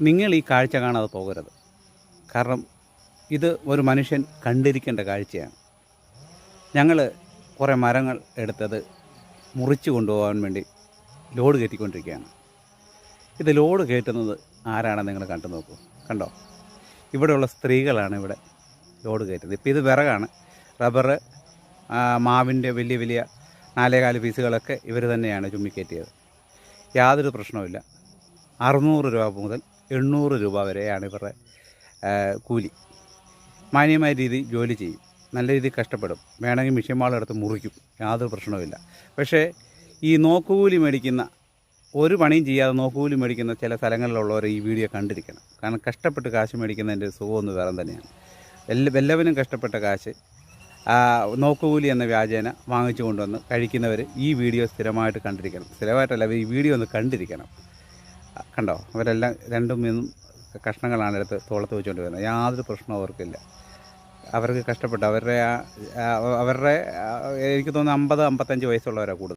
നിങ്ങൾ ഈ കാഴ്ച കാണാതെ പോകരുത്. കാരണം ഇത് ഒരു മനുഷ്യൻ കണ്ടിരിക്കേണ്ട കാഴ്ചയാണ്. ഞങ്ങൾ കുറേ മരങ്ങൾ എടുത്തത് മുറിച്ചു കൊണ്ടുപോകാൻ വേണ്ടി ലോഡ് കയറ്റിക്കൊണ്ടിരിക്കുകയാണ്. ഇത് ലോഡ് കയറ്റുന്നത് ആരാണെന്ന് നിങ്ങൾ കണ്ടു നോക്കൂ. കണ്ടോ? ഇവിടെയുള്ള സ്ത്രീകളാണ് ഇവിടെ ലോഡ് കയറ്റുന്നത്. ഇപ്പോൾ ഇത് വിറകാണ്. റബ്ബർ മാവിന്റെ വലിയ വലിയ നാലേകാൽ പീസുകളൊക്കെ ഇവർ തന്നെയാണ് ചുമ്മിക്കയറ്റിയത്. യാതൊരു പ്രശ്നവുമില്ല. അറുന്നൂറ് രൂപ മുതൽ എണ്ണൂറ് രൂപ വരെയാണ് ഇവരുടെ കൂലി. മാന്യമായ രീതി ജോലി ചെയ്യും. നല്ല രീതിയിൽ കഷ്ടപ്പെടും. വേണമെങ്കിൽ മിഷ്യൻ വാളെടുത്ത് മുറിക്കും. യാതൊരു പ്രശ്നവുമില്ല. പക്ഷേ ഈ നോക്കുകൂലി മേടിക്കുന്ന ഒരു പണിയും ചെയ്യാതെ നോക്കുകൂലി മേടിക്കുന്ന ചില സ്ഥലങ്ങളിലുള്ളവർ ഈ വീഡിയോ കണ്ടിരിക്കണം. കാരണം കഷ്ടപ്പെട്ട് കാശ് മേടിക്കുന്നതിന്റെ സുഖമൊന്നും വേറെ തന്നെയാണ്. എല്ലാ എല്ലാവരും കഷ്ടപ്പെട്ട കാശ് നോക്കുകൂലി എന്ന വ്യാജേന വാങ്ങിച്ചു കൊണ്ടുവന്ന് കഴിക്കുന്നവർ ഈ വീഡിയോ സ്ഥിരമായിട്ട് കണ്ടിരിക്കണം. സ്ഥിരമായിട്ടല്ല ഈ വീഡിയോ ഒന്ന് കണ്ടിരിക്കണം. കണ്ടോ? അവരെല്ലാം രണ്ടും മൂന്നും കഷ്ണങ്ങളാണ് എടുത്ത് തോളത്ത് വെച്ചുകൊണ്ട് വരുന്നത്. യാതൊരു പ്രശ്നവും അവർക്കില്ല. അവർക്ക് കഷ്ടപ്പെട്ട്. അവരുടെ ആ- അവരുടെ എനിക്ക് തോന്നുന്നു അമ്പത് അമ്പത്തഞ്ച് വയസ്സുള്ളവരാണ് കൂടുതൽ.